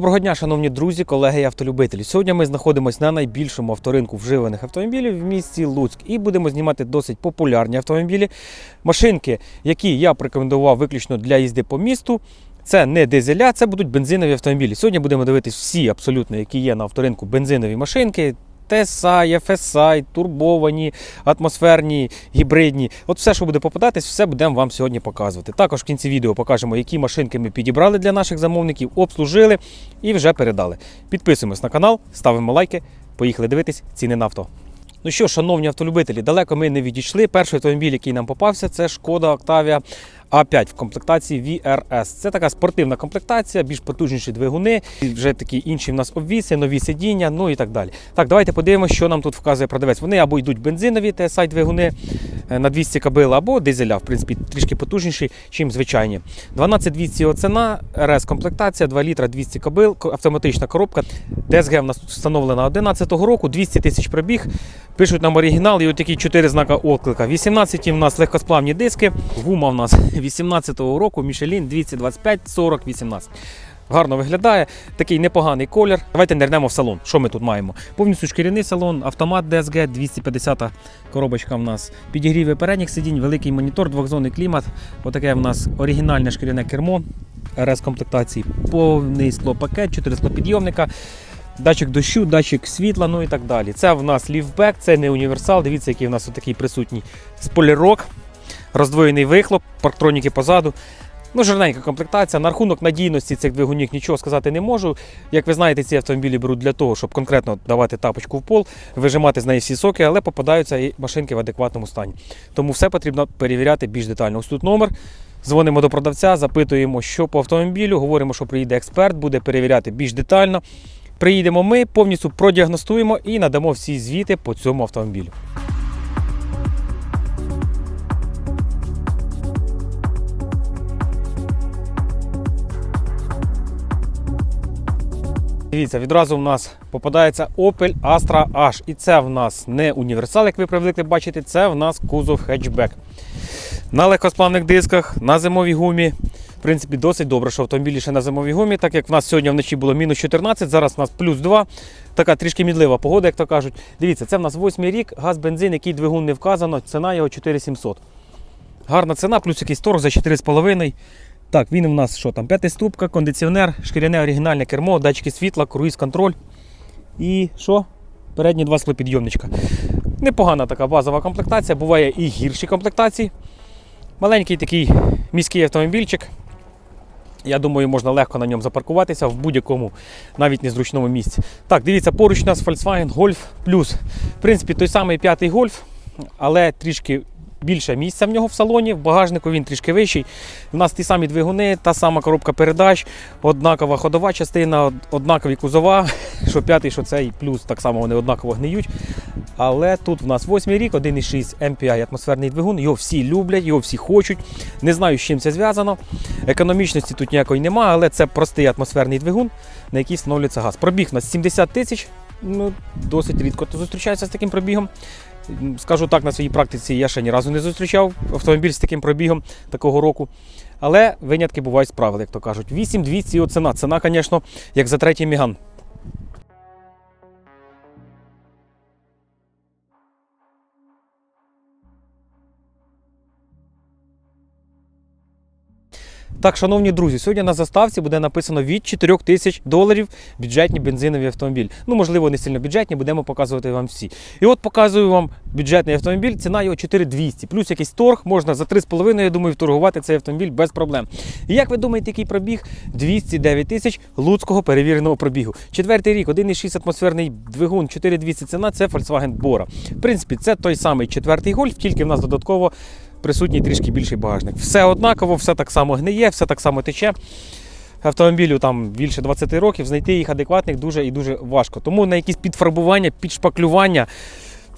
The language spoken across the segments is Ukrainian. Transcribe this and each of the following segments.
Доброго дня, шановні друзі, колеги і автолюбителі. Сьогодні ми знаходимося на найбільшому авторинку вживаних автомобілів в місті Луцьк і будемо знімати досить популярні автомобілі. Машинки, які я рекомендував виключно для їзди по місту. Це не дизеля, це будуть бензинові автомобілі. Сьогодні будемо дивитись всі абсолютно, які є на авторинку бензинові машинки. TSI, FSI, турбовані, атмосферні, гібридні. От все, що буде попадатись, все будемо вам сьогодні показувати. Також в кінці відео покажемо, які машинки ми підібрали для наших замовників, обслужили і вже передали. Підписуємось на канал, ставимо лайки. Поїхали дивитись ціни на авто. Ну що, шановні автолюбителі, далеко ми не відійшли. Перший автомобіль, який нам попався, це шкода Octavia А5 в комплектації VRS. Це така спортивна комплектація, більш потужніші двигуни, вже такі інші в нас обвіси, нові сидіння, ну і так далі. Так, давайте подивимося, що нам тут вказує продавець. Вони або йдуть бензинові TSI двигуни е, на 200 кабел, або дизеля, в принципі, трішки потужніші, ніж звичайні. 12200 його ціна, РС комплектація, 2 літра 200 кабел, ко- автоматична коробка. ДСГ в нас тут встановлена 11 року, 200 тисяч пробіг. Пишуть нам оригінал і от такі 4 знака оклика. 18 в нас легкосплавні диски. Гума в нас 18-го року, Michelin 225 40 18. Гарно виглядає, такий непоганий колір. Давайте нирнемо в салон. Що ми тут маємо? Повністю шкіряний салон, автомат DSG, 250 коробочка в нас. Підігріви передніх сидінь, великий монітор, двохзонний клімат. Отаке в нас оригінальне шкіряне кермо РС комплектації, повний склопакет, 4 склопідйомника. Датчик дощу, датчик світла, ну і так далі. Це в нас ліфбек, це не універсал. Дивіться, який в нас такий присутній спойлерок, роздвоєний вихлоп, парктроніки позаду. Ну, жирненька комплектація. На рахунок надійності цих двигунів нічого сказати не можу. Як ви знаєте, ці автомобілі беруть для того, щоб конкретно давати тапочку в пол, вижимати з неї всі соки, але попадаються і машинки в адекватному стані. Тому все потрібно перевіряти більш детально. Ось тут номер. Дзвонимо до продавця, запитуємо, що по автомобілю, говоримо, що приїде експерт, буде перевіряти більш детально. Приїдемо ми, повністю продіагностуємо і надамо всі звіти по цьому автомобілю. Дивіться, відразу в нас попадається Opel Astra H. І це в нас не універсал, як ви привикли бачити, це в нас кузов хетчбек. На легкосплавних дисках, на зимовій гумі. В принципі, досить добре, що автомобілі ще на зимовій гумі, так як в нас сьогодні вночі було мінус 14, зараз у нас плюс 2. Така трішки мідлива погода, як то кажуть. Дивіться, це в нас восьмий рік, газ, бензин, який двигун не вказано, ціна його 4700. Гарна ціна, плюс якийсь торг за 4,5. Так, він у нас що там? П'ятиступка, кондиціонер, шкіряне оригінальне кермо, датчики світла, круїз контроль. І що? Передні два склопідйомничка. Непогана така базова комплектація, буває і гірші комплектації. Маленький такий міський автомобільчик. Я думаю, можна легко на ньому запаркуватися в будь-якому, навіть незручному місці. Так, дивіться, поруч у нас Volkswagen Golf Plus. В принципі, той самий п'ятий Golf, але трішки більше місця в нього в салоні. В багажнику він трішки вищий. У нас ті самі двигуни, та сама коробка передач, однакова ходова частина, однакові кузова. Що п'ятий, що цей, плюс так само вони однаково гниють. Але тут в нас восьмий рік, 1,6 MPI атмосферний двигун. Його всі люблять, його всі хочуть. Не знаю, з чим це зв'язано. Економічності тут ніякої немає, але це простий атмосферний двигун, на який встановлюється газ. Пробіг у нас 70 тисяч. Ну, досить рідко зустрічається з таким пробігом. Скажу так, на своїй практиці я ще ні разу не зустрічав автомобіль з таким пробігом такого року. Але винятки бувають з правил, як то кажуть. 8200 і ціна. Ціна, звісно, як за третій міган. Так, шановні друзі, сьогодні на заставці буде написано від 4 тисяч доларів бюджетні бензинові автомобіль. Ну, можливо, не сильно бюджетні, будемо показувати вам всі. І от показую вам бюджетний автомобіль, ціна його 4200, плюс якийсь торг, можна за 3,5, я думаю, вторгувати цей автомобіль без проблем. І як ви думаєте, який пробіг? 209 тисяч луцького перевіреного пробігу. Четвертий рік, 1,6 атмосферний двигун, 4200 ціна, це Volkswagen Bora. В принципі, це той самий четвертий гольф, тільки в нас додатково присутній трішки більший багажник. Все однаково, все так само гниє, все так само тече. Автомобілю там більше 20 років, знайти їх адекватних дуже і дуже важко. Тому на якісь підфарбування, підшпаклювання,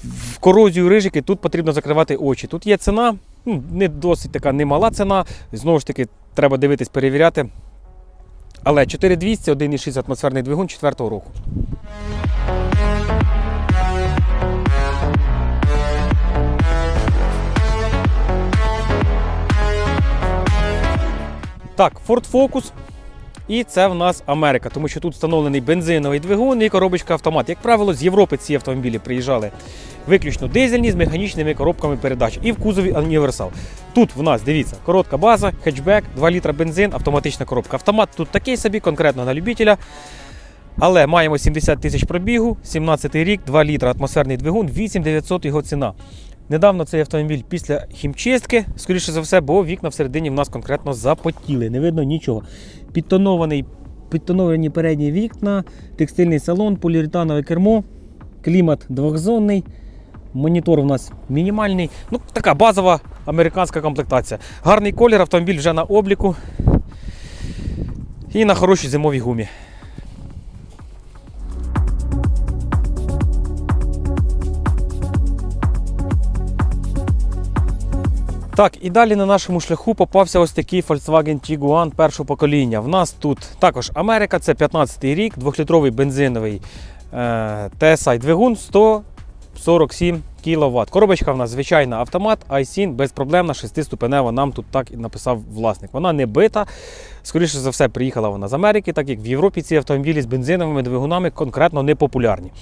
в корозію рижики тут потрібно закривати очі. Тут є ціна, ну, не досить така немала ціна. Знову ж таки, треба дивитись, перевіряти. Але 4200, 1,6 атмосферний двигун 4 року. Так, Ford Focus І це в нас Америка, тому що тут встановлений бензиновий двигун і коробочка автомат. Як правило, з Європи ці автомобілі приїжджали виключно дизельні з механічними коробками передач і в кузові універсал. Тут в нас дивіться коротка база, хетчбек, 2 літра бензин, автоматична коробка. Автомат тут такий собі, конкретно на любителя. Але маємо 70 тисяч пробігу, 17 рік, 2 літра атмосферний двигун, 8900 його ціна. Недавно цей автомобіль після хімчистки, скоріше за все, бо вікна всередині в нас конкретно запотіли, не видно нічого. Підтонований, підтоновані передні вікна, текстильний салон, поліуретанове кермо, клімат двохзонний. Монітор у нас мінімальний. Ну, така базова американська комплектація. Гарний колір, автомобіль вже на обліку. І на хорошій зимовій гумі. Так, і далі на нашому шляху попався ось такий Volkswagen Tiguan першого покоління. В нас тут також Америка, це 15-й рік, 2-літровий бензиновий е, TSI двигун 147 кВт. Коробочка в нас звичайна автомат, iSyn, безпроблемна, 6-ступенева, нам тут так і написав власник. Вона не бита. Скоріше за все, приїхала вона з Америки, так як в Європі ці автомобілі з бензиновими двигунами конкретно не популярні.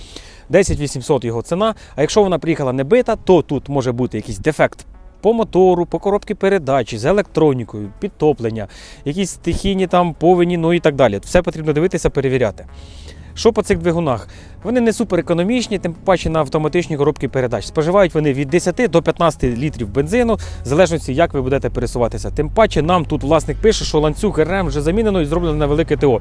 10 800 його ціна. А якщо вона приїхала не бита, то тут може бути якийсь дефект по мотору, по коробці передачі, з електронікою, підтоплення, якісь стихійні там повені, ну і так далі. Все потрібно дивитися, перевіряти. Що по цих двигунах? Вони не суперекономічні, тим паче на автоматичні коробки передач. Споживають вони від 10 до 15 літрів бензину, в залежності, як ви будете пересуватися. Тим паче нам тут власник пише, що ланцюг РМ вже замінено і зроблено на велике ТО.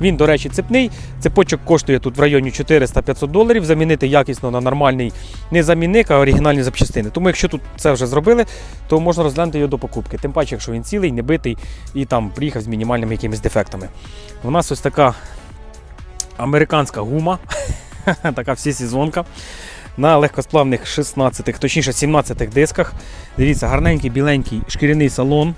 Він, до речі, цепний. Цепочок коштує тут в районі 400-500 доларів. Замінити якісно на нормальний не замінник, а оригінальні запчастини. Тому якщо тут це вже зробили, то можна розглянути його до покупки. Тим паче, якщо він цілий, не битий і там приїхав з мінімальними якимись дефектами. У нас ось така американська гума, така всесезонка. На легкосплавних 16, точніше 17 дисках. Дивіться, гарненький біленький шкіряний салон.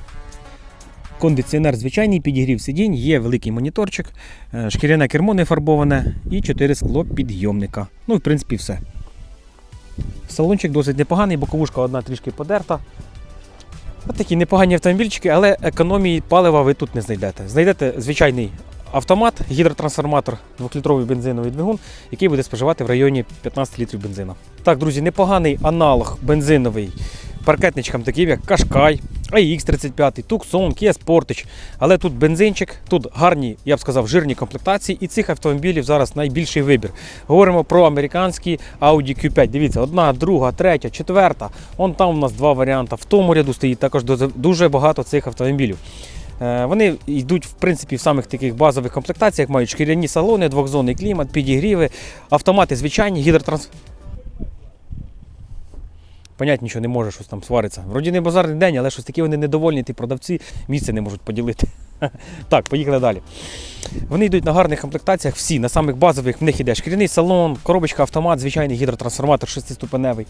Кондиціонер звичайний, підігрів сидінь, є великий моніторчик, е, шкіряне кермо не фарбоване і 4 скло підйомника. Ну, в принципі, все. Салончик досить непоганий, боковушка одна трішки подерта. От такі непогані автомобільчики, але економії палива ви тут не знайдете. Знайдете звичайний автомат, гідротрансформатор, 2-літровий бензиновий двигун, який буде споживати в районі 15 літрів бензину. Так, друзі, непоганий аналог бензиновий паркетничкам, таким як Кашкай, AX35, Tucson, Kia Sportage. Але тут бензинчик, тут гарні, я б сказав, жирні комплектації, і цих автомобілів зараз найбільший вибір. Говоримо про американські Audi Q5. Дивіться, одна, друга, третя, четверта. Он там у нас два варіанти. В тому ряду стоїть також дуже багато цих автомобілів. Е, Вони йдуть в принципі в самих таких базових комплектаціях, мають шкіряні салони, двохзонний клімат, підігріви, автомати звичайні, гідротранс. Понять нічого не може, щось там свариться. Вроді не базарний день, але щось такі вони недовольні, ті продавці місце не можуть поділити. Так, поїхали далі. Вони йдуть на гарних комплектаціях, всі, на самих базових в них іде шкіряний салон, коробочка автомат, звичайний гідротрансформатор 6-ступеневий,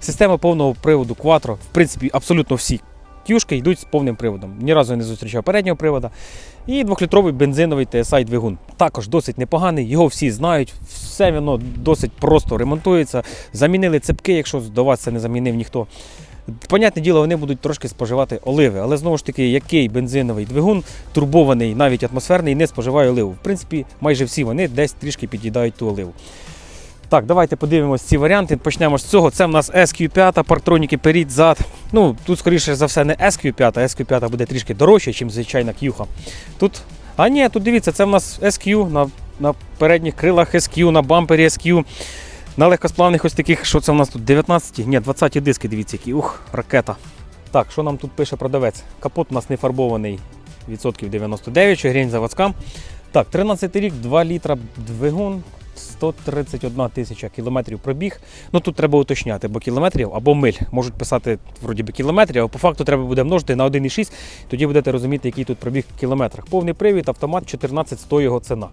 система повного приводу Quattro. В принципі, абсолютно всі кюшки йдуть з повним приводом. Ні разу не зустрічав переднього привода. І 2-літровий бензиновий TSI двигун. Також досить непоганий, його всі знають, все воно досить просто ремонтується. Замінили цепки, якщо до вас це не замінив ніхто. Понятне діло, вони будуть трошки споживати оливи, але знову ж таки, який бензиновий двигун, турбований, навіть атмосферний, не споживає оливу. В принципі, майже всі вони десь трішки під'їдають ту оливу. Так, давайте подивимось ці варіанти. Почнемо з цього. Це в нас SQ5, парктроніки перед, зад. Ну, тут, скоріше за все, не SQ5, а SQ5 буде трішки дорожче, ніж звичайна к'юха. Тут. А ні, тут дивіться, це в нас SQ на, на передніх крилах SQ, на бампері SQ. На легкосплавних ось таких, що це в нас тут 19, ні, 20 диски, дивіться, які. Ух, ракета. Так, що нам тут пише продавець? Капот у нас не фарбований відсотків 99, чи грінь заводська. Так, 13 рік, 2 літра двигун, 131 тисяча кілометрів пробіг. Ну тут треба уточняти, бо кілометрів або миль. Можуть писати вроді би кілометрів, а по факту треба буде множити на 1,6, тоді будете розуміти, який тут пробіг в кілометрах. Повний привід, автомат 14100 його ціна.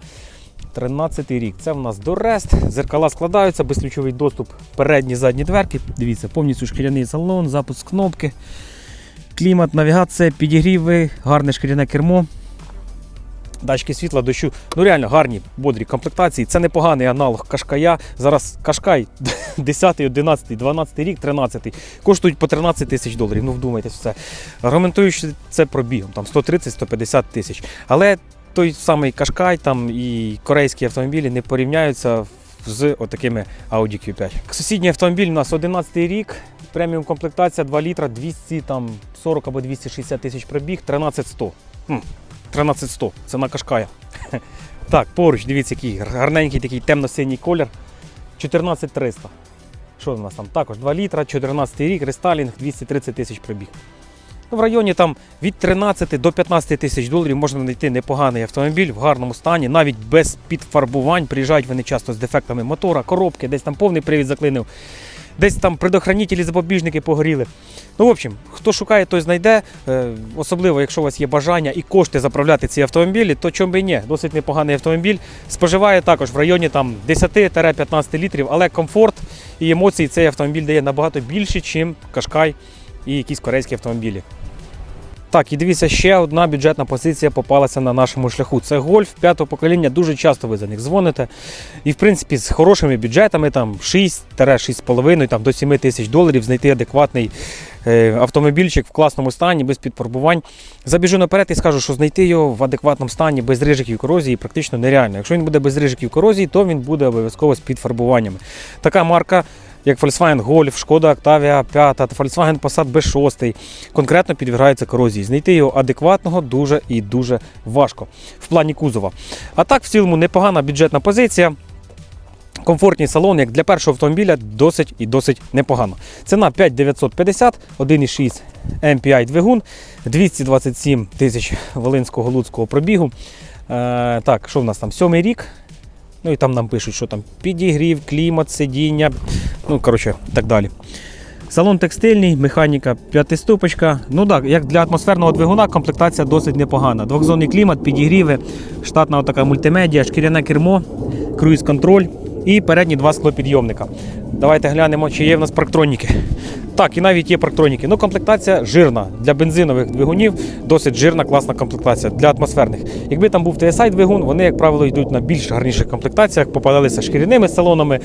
13-й рік. Це в нас Дорест. Зеркала складаються, безключовий доступ, передні, задні дверки. Дивіться, повністю шкіряний салон, запуск кнопки, клімат, навігація, підігріви, гарне шкіряне кермо. Датчики світла, дощу. Ну реально гарні бодрі комплектації. Це непоганий аналог Кашкая. Зараз Кашкай 10, 11, 12 рік, 13 коштують по 13 тисяч доларів. Ну вдумайтесь все. Аргументуючи це пробігом, там 130-150 тисяч. Але той самий Кашкай там і корейські автомобілі не порівняються з отакими Audi Q5. Сусідній автомобіль у нас 11 рік, преміум комплектація 2 літра, 240 або 260 тисяч пробіг, 13100. Хм, 13100, це на Кашкая. Так, поруч, дивіться, який гарненький такий темно-синій колір. 14300. Що у нас там? Також 2 літра, 14 рік, рестайлінг, 230 тисяч пробіг. Ну, в районі там від 13 до 15 тисяч доларів можна знайти непоганий автомобіль в гарному стані, навіть без підфарбувань. Приїжджають вони часто з дефектами мотора, коробки, десь там повний привід заклинив, десь там предохранителі, запобіжники погоріли. Ну, в общем, хто шукає, той знайде. Е, Особливо, якщо у вас є бажання і кошти заправляти ці автомобілі, то чому би і ні, досить непоганий автомобіль. Споживає також в районі там 10-15 літрів, але комфорт і емоції цей автомобіль дає набагато більше, ніж Кашкай і якісь корейські автомобілі. Так, і дивіться, ще одна бюджетна позиція попалася на нашому шляху. Це гольф п'ятого покоління. Дуже часто ви за них дзвоните. І в принципі з хорошими бюджетами, там 6-6,5 там, до 7 тисяч доларів знайти адекватний е, автомобільчик в класному стані, без підфарбувань. Забіжу наперед і скажу, що знайти його в адекватному стані, без рижиків корозії практично нереально. Якщо він буде без рижиків корозії, то він буде обов'язково з підфарбуваннями. Така марка як Volkswagen Golf, Шкода Octavia 5 та Volkswagen Passat B6 конкретно підвергаються корозії. Знайти його адекватного дуже і дуже важко в плані кузова. А так, в цілому, непогана бюджетна позиція. Комфортний салон, як для першого автомобіля, досить і досить непогано. Ціна 5950, 1,6 MPI двигун, 227 тисяч волинського луцького пробігу. Е, так, що в нас там? Сьомий рік. Ну і там нам пишуть, що там підігрів, клімат, сидіння, ну коротше, так далі. Салон текстильний, механіка п'ятиступочка. Ну так, як для атмосферного двигуна комплектація досить непогана. Двохзонний клімат, підігріви, штатна така мультимедіа, шкіряне кермо, круїз-контроль і передні два склопідйомника. Давайте глянемо, чи є в нас парктроніки. Так, і навіть є парктроніки. Ну, комплектація жирна. Для бензинових двигунів досить жирна, класна комплектація для атмосферних. Якби там був TSI двигун, вони, як правило, йдуть на більш гарніших комплектаціях, попадалися шкіряними салонами,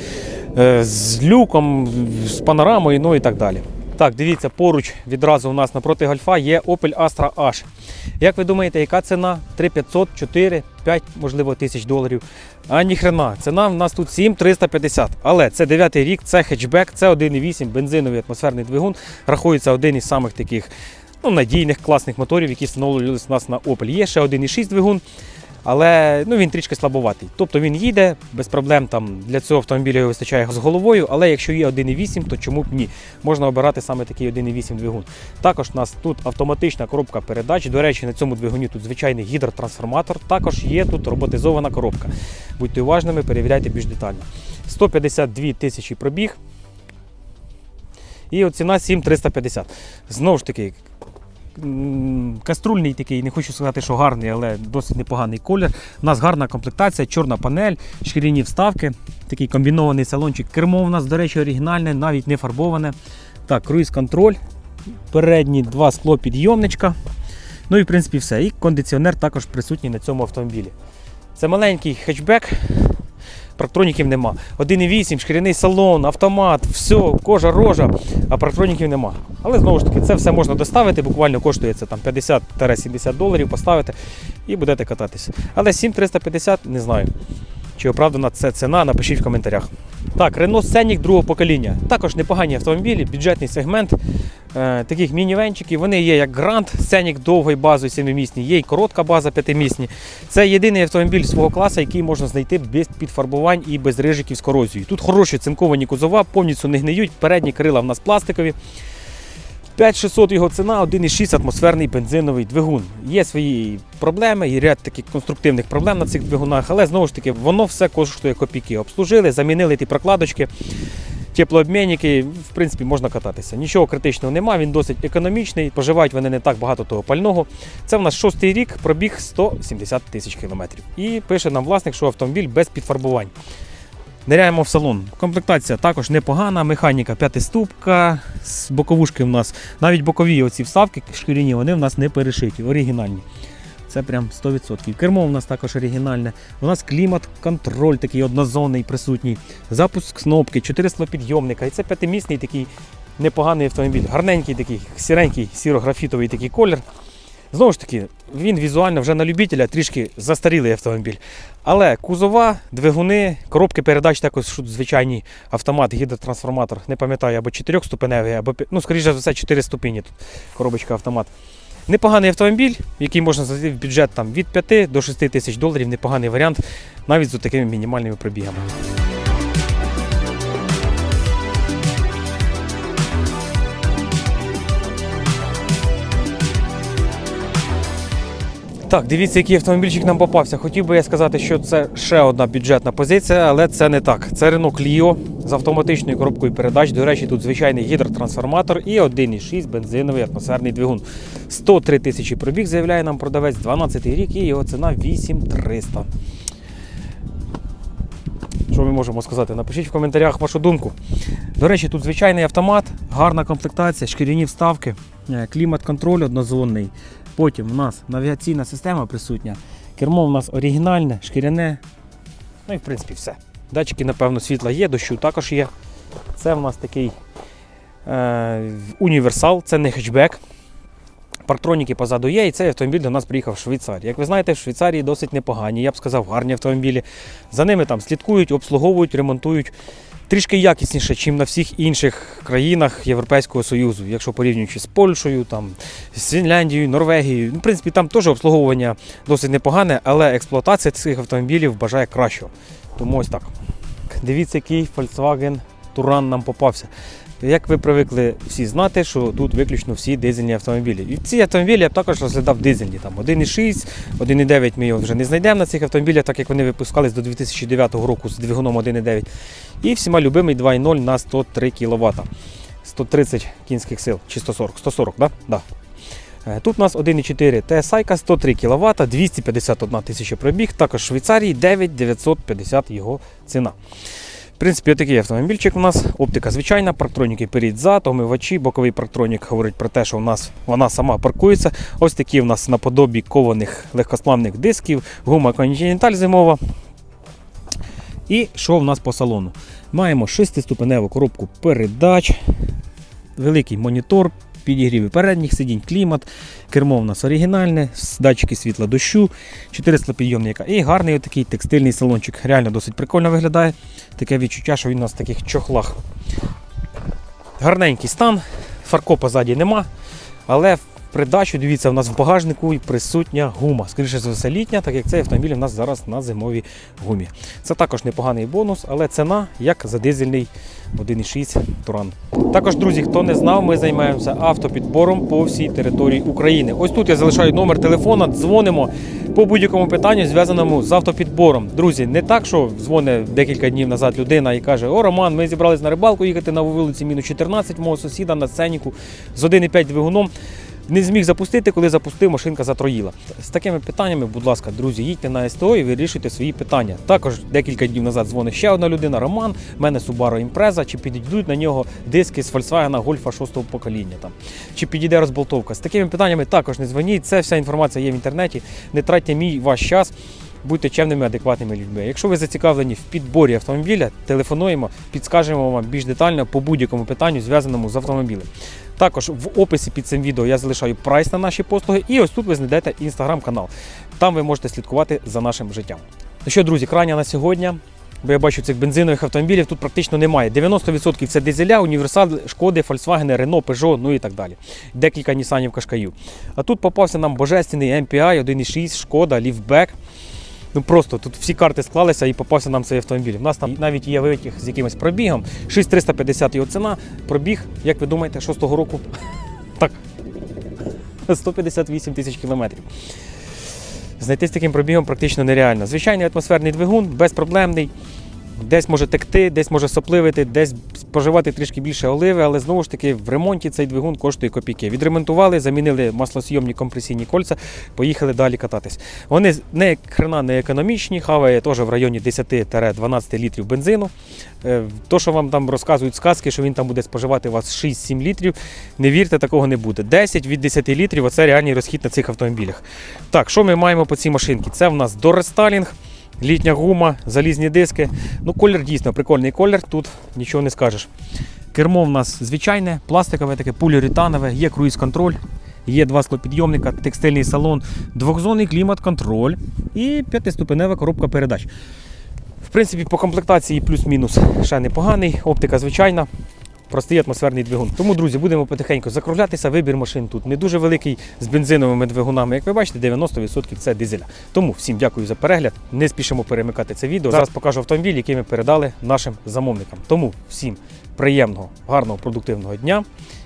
е, з люком, з панорамою, ну і так далі. Так, дивіться, поруч відразу у нас напроти гольфа є Opel Astra H. Як ви думаєте, яка ціна? 3500, 4, 5, можливо, тисяч доларів. А ніхрена, ціна в нас тут 7350. Але це 9 рік, це хетчбек, це 1,8 бензиновий атмосферний двигун. Рахується один із самих таких ну, надійних, класних моторів, які встановлювалися у нас на Opel. Є ще 1,6 двигун. Але ну, він трішки слабоватий. Тобто він їде без проблем. Там для цього автомобіля його вистачає з головою. Але якщо є 1,8, то чому б ні? Можна обирати саме такий 1,8 двигун. Також у нас тут автоматична коробка передач. До речі, на цьому двигуні тут звичайний гідротрансформатор. Також є тут роботизована коробка. Будьте уважними, перевіряйте більш детально. 152 тисячі пробіг. І ціна 7350. Знову ж таки, каструльний такий, не хочу сказати, що гарний, але досить непоганий колір. У нас гарна комплектація, чорна панель, шкіряні вставки, такий комбінований салончик. Кермо у нас, до речі, оригінальне, навіть не фарбоване. Так, круїз-контроль, передні два склопідйомничка. Ну і в принципі все. І кондиціонер також присутній на цьому автомобілі. Це маленький хетчбек, парктроніків нема. 1,8, шкіряний салон, автомат, все, кожа, рожа, а парктроніків нема. Але знову ж таки, це все можна доставити, буквально коштує це там 50-70 доларів, поставити і будете кататися. Але 7350 не знаю. Чи оправдана це ціна, напишіть в коментарях. Так, Renault Scenic другого покоління. Також непогані автомобілі, бюджетний сегмент е, таких мінівенчиків. Вони є як Grand Scenic довгої базою 7-місні, є і коротка база 5-місні. Це єдиний автомобіль свого класу, який можна знайти без підфарбувань і без рижиків з корозією. Тут хороші цинковані кузова, повністю не гниють, передні крила в нас пластикові. 5600 його ціна, 1,6 атмосферний бензиновий двигун. Є свої проблеми, і ряд таких конструктивних проблем на цих двигунах, але знову ж таки воно все коштує копійки. Обслужили, замінили ті прокладочки, теплообмінники, в принципі, можна кататися. Нічого критичного немає, він досить економічний, поживають вони не так багато того пального. Це в нас шостий рік, пробіг 170 тисяч кілометрів. І пише нам власник, що автомобіль без підфарбувань. Ниряємо в салон. Комплектація також непогана, механіка п'ятиступка, з боковушки в нас. Навіть бокові оці вставки шкіряні, вони в нас не перешиті, оригінальні. Це прям 100%. Кермо у нас також оригінальне. У нас клімат-контроль такий однозонний присутній. Запуск кнопки, 400 підйомника. І це п'ятимісний такий непоганий автомобіль. Гарненький такий, сіренький, сіро-графітовий такий колір. Знову ж таки, він візуально вже на любителя трішки застарілий автомобіль. Але кузова, двигуни, коробки передач також що звичайний автомат, гідротрансформатор, не пам'ятаю, або 4-ступеневий, або ну, скоріше за все, 4 ступені тут коробочка автомат. Непоганий автомобіль, який можна знайти в бюджет там, від 5 до 6 тисяч доларів, непоганий варіант, навіть з такими мінімальними пробігами. Так, дивіться, який автомобільчик нам попався. Хотів би я сказати, що це ще одна бюджетна позиція, але це не так. Це Renault Clio з автоматичною коробкою передач. До речі, тут звичайний гідротрансформатор і 1,6 бензиновий атмосферний двигун. 103 тисячі пробіг, заявляє нам продавець, 12 рік і його ціна 8300. Що ми можемо сказати? Напишіть в коментарях вашу думку. До речі, тут звичайний автомат, гарна комплектація, шкіряні вставки, е, клімат-контроль однозонний. Потім у нас навігаційна система присутня. Кермо у нас оригінальне, шкіряне. Ну і в принципі все. Датчики, напевно, світла є, дощу також є. Це в нас такий е, універсал, це не хетчбек. Парктроніки позаду є, і цей автомобіль до нас приїхав в Швейцарію. Як ви знаєте, в Швейцарії досить непогані, я б сказав, гарні автомобілі. За ними там слідкують, обслуговують, ремонтують трішки якісніше, ніж на всіх інших країнах Європейського Союзу, якщо порівнюючи з Польщею, там, з Фінляндією, Норвегією. Ну, в принципі, там теж обслуговування досить непогане, але експлуатація цих автомобілів бажає кращого. Тому ось так. Дивіться, який Volkswagen Туран нам попався. Як ви привикли всі знати, що тут виключно всі дизельні автомобілі. І ці автомобілі я також розглядав дизельні. Там 1,6, 1,9 ми його вже не знайдемо на цих автомобілях, так як вони випускались до 2009 року з двигуном 1,9. І всіма любимий 2,0 на 103 кВт. 130 кінських сил, чи 140, 140, да? Да. Е, Тут у нас 1,4 TSI, 103 кВт, 251 тисяча пробіг, також в Швейцарії 9950 його ціна. В принципі, отакий автомобільчик у нас. Оптика звичайна, парктроніки перед зад, омивачі, боковий парктронік говорить про те, що у нас вона сама паркується. Ось такі у нас наподобі кованих легкосплавних дисків, гума Continental зимова. І що в нас по салону? Маємо 6-ступеневу коробку передач, великий монітор, підігріви передніх сидінь, клімат, кермо у нас оригінальне, датчики світла дощу, 400 підйомника і гарний такий текстильний салончик. Реально досить прикольно виглядає. Таке відчуття, що він у нас в таких чохлах. Гарненький стан, фаркопа ззаді нема, але в придачу, дивіться, у нас в багажнику присутня гума. Скоріше за все літня, так як цей автомобіль у нас зараз на зимовій гумі. Це також непоганий бонус, але ціна як за дизельний 1,6 Туран. Також, друзі, хто не знав, ми займаємося автопідбором по всій території України. Ось тут я залишаю номер телефона, дзвонимо по будь-якому питанню, зв'язаному з автопідбором. Друзі, не так, що дзвонить декілька днів назад людина і каже: О, Роман, ми зібрались на рибалку їхати на вулиці мінус 14, мого сусіда на сценіку з 1,5 двигуном. Не зміг запустити, коли запустив, машинка затроїла. З такими питаннями, будь ласка, друзі, їдьте на СТО і вирішуйте свої питання. Також декілька днів назад дзвонить ще одна людина, Роман. в мене Subaru Impreza, чи підійдуть на нього диски з Volkswagen Golf 6 покоління. Там. Чи підійде розболтовка. З такими питаннями також не дзвоніть. Це вся інформація є в інтернеті. Не тратьте мій ваш час. Будьте чемними, адекватними людьми. Якщо ви зацікавлені в підборі автомобіля, телефонуємо, підскажемо вам більш детально по будь-якому питанню, зв'язаному з автомобілем. Також в описі під цим відео я залишаю прайс на наші послуги, і ось тут ви знайдете інстаграм-канал. Там ви можете слідкувати за нашим життям. Ну що, друзі, крайня на сьогодні. Бо я бачу цих бензинових автомобілів тут практично немає. 90% це дизеля, універсал, шкоди, Volkswagen, Renault, Peugeot, ну і так далі. Декілька Нісанів Кашкаю. А тут попався нам божественний MPI 1.6, шкода, ліфтбек. Ну просто тут всі карти склалися і попався нам цей автомобіль. У нас там навіть є витяг з якимось пробігом. 6350 його ціна. Пробіг, як ви думаєте, 6-го року? Так. 158 тисяч кілометрів. Знайти з таким пробігом практично нереально. Звичайний атмосферний двигун, безпроблемний. Десь може текти, десь може сопливити, десь споживати трішки більше оливи, але знову ж таки в ремонті цей двигун коштує копійки. Відремонтували, замінили маслосйомні компресійні кольця, поїхали далі кататись. Вони не хрена не економічні, хаває теж в районі 10-12 літрів бензину. Е, То, що вам там розказують сказки, що він там буде споживати у вас 6-7 літрів, не вірте, такого не буде. 10 від 10 літрів оце реальний розхід на цих автомобілях. Так, що ми маємо по цій машинці? Це в нас дорестайлінг. Літня гума, залізні диски. Ну, колір дійсно прикольний колір, тут нічого не скажеш. Кермо в нас звичайне, пластикове, таке поліуретанове, є круїз-контроль, Є два склопідйомника, текстильний салон, двохзонний клімат-контроль і п'ятиступенева коробка передач. В принципі, по комплектації плюс-мінус ще непоганий, оптика звичайна. Простий атмосферний двигун. Тому, друзі, будемо потихеньку закруглятися. Вибір машин тут не дуже великий з бензиновими двигунами. Як ви бачите, 90% це дизеля. Тому всім дякую за перегляд. Не спішимо перемикати це відео. Зараз покажу автомобіль, який ми передали нашим замовникам. Тому всім приємного, гарного, продуктивного дня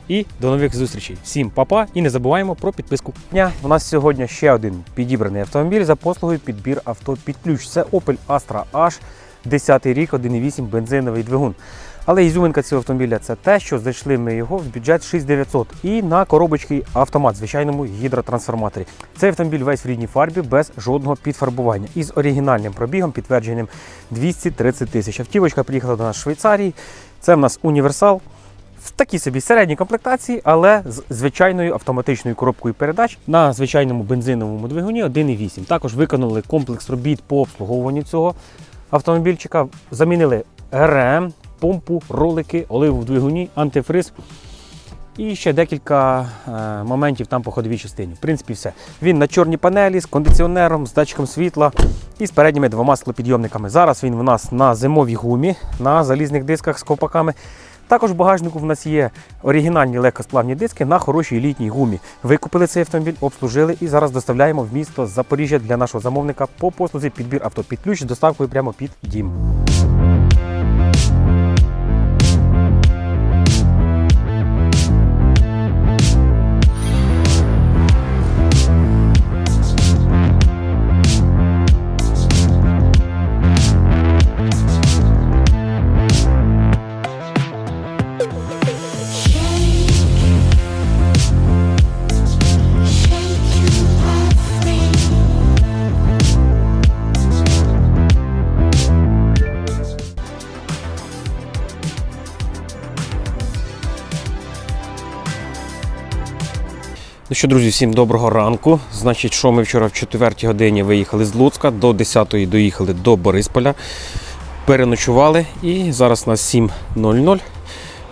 і до нових зустрічей. Всім па-па і не забуваємо про підписку. Дня у нас сьогодні ще один підібраний автомобіль за послугою підбір авто під ключ. Це Opel Astra H, 10 рік, 1,8 бензиновий двигун. Але ізюминка цього автомобіля це те, що знайшли ми його в бюджет 6900 і на коробочці автомат, звичайному гідротрансформаторі. Цей автомобіль весь в рідній фарбі без жодного підфарбування із оригінальним пробігом, підтвердженим 230 тисяч. Автівочка приїхала до нас з Швейцарії. Це в нас універсал. В такій собі середній комплектації, але з звичайною автоматичною коробкою передач на звичайному бензиновому двигуні 1,8. Також виконали комплекс робіт по обслуговуванню цього автомобільчика. Замінили РМ, помпу, ролики, оливу в двигуні, антифриз. І ще декілька е, моментів там по ходовій частині. В принципі, все. Він на чорній панелі з кондиціонером, з датчиком світла і з передніми двома склопідйомниками. Зараз він в нас на зимовій гумі, на залізних дисках з ковпаками. Також в багажнику в нас є оригінальні легкосплавні диски на хорошій літній гумі. Викупили цей автомобіль, обслужили і зараз доставляємо в місто Запоріжжя для нашого замовника по послузі підбір авто під ключ з доставкою прямо під дім. Що, друзі, всім доброго ранку. Значить, що ми вчора в 4 годині виїхали з Луцька, до 10-ї доїхали до Борисполя, переночували і зараз у нас 7.00.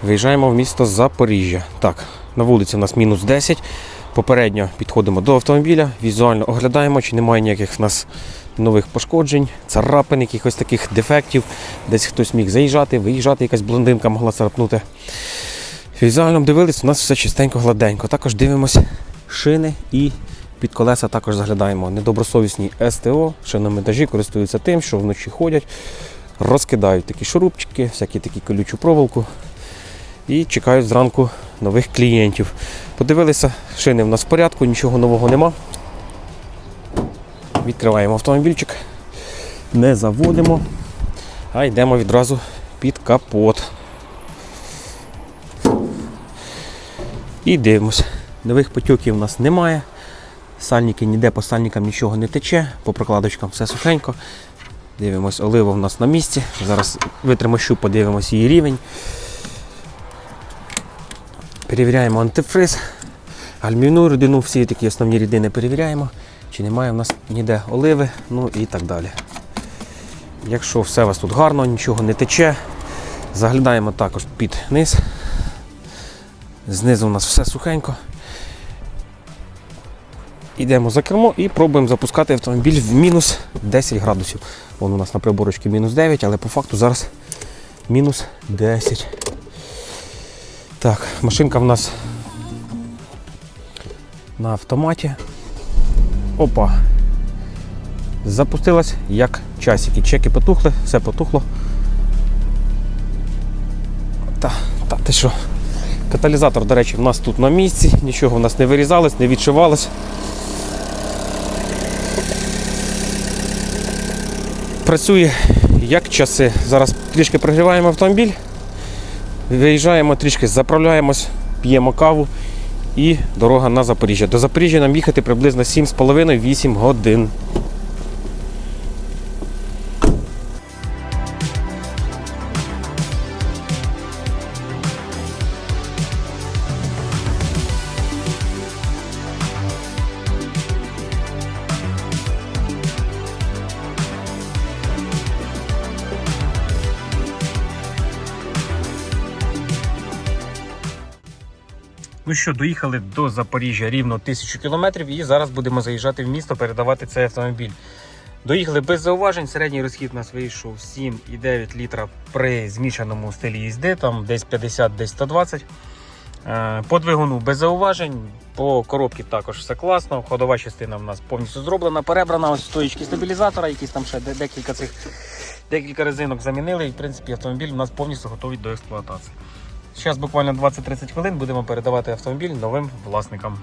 Виїжджаємо в місто Запоріжжя. Так, на вулиці у нас мінус 10. Попередньо підходимо до автомобіля, візуально оглядаємо, чи немає ніяких в нас нових пошкоджень, царапин, якихось таких дефектів. Десь хтось міг заїжджати, виїжджати, якась блондинка могла царапнути. Візуально дивились, у нас все чистенько, гладенько. Також дивимося шини і під колеса також заглядаємо. Недобросовісні СТО, шиномонтажі користуються тим, що вночі ходять, розкидають такі шурупчики, всякі такі колючу проволоку і чекають зранку нових клієнтів. Подивилися, шини в нас в порядку, нічого нового нема. Відкриваємо автомобільчик, не заводимо, а йдемо відразу під капот. І дивимося. Нових потьоків у нас немає. Сальники ніде по сальникам нічого не тече, по прокладочкам все сухенько. Дивимось, олива в нас на місці. Зараз витримо щуп, подивимось її рівень. Перевіряємо антифриз, гальмівну рідину, всі такі основні рідини перевіряємо, чи немає в нас ніде оливи, ну і так далі. Якщо все у вас тут гарно, нічого не тече, заглядаємо також під низ. Знизу у нас все сухенько. Йдемо за кермо і пробуємо запускати автомобіль в мінус 10 градусів. Вон у нас на приборочці мінус 9, але по факту зараз мінус 10. Так, машинка в нас на автоматі. Опа. Запустилась як часики. Чеки потухли, все потухло. Та, та ти що? Каталізатор, до речі, в нас тут на місці, нічого в нас не вирізалось, не відшивалось. Працює як часи. Зараз трішки прогріваємо автомобіль, виїжджаємо, трішки заправляємось, п'ємо каву і дорога на Запоріжжя. До Запоріжжя нам їхати приблизно 7,5-8 годин. Ну що, доїхали до Запоріжжя рівно тисячу кілометрів і зараз будемо заїжджати в місто, передавати цей автомобіль. Доїхали без зауважень. Середній розхід у нас вийшов 7,9 літра при змішаному стилі їзди, там десь 50, десь 120. Е, По двигуну без зауважень, по коробці також все класно. Ходова частина в нас повністю зроблена, перебрана ось стоїчки стабілізатора, якісь там ще декілька цих декілька резинок замінили. І в принципі автомобіль у нас повністю готовий до експлуатації. Зараз буквально 20-30 хвилин будемо передавати автомобіль новим власникам.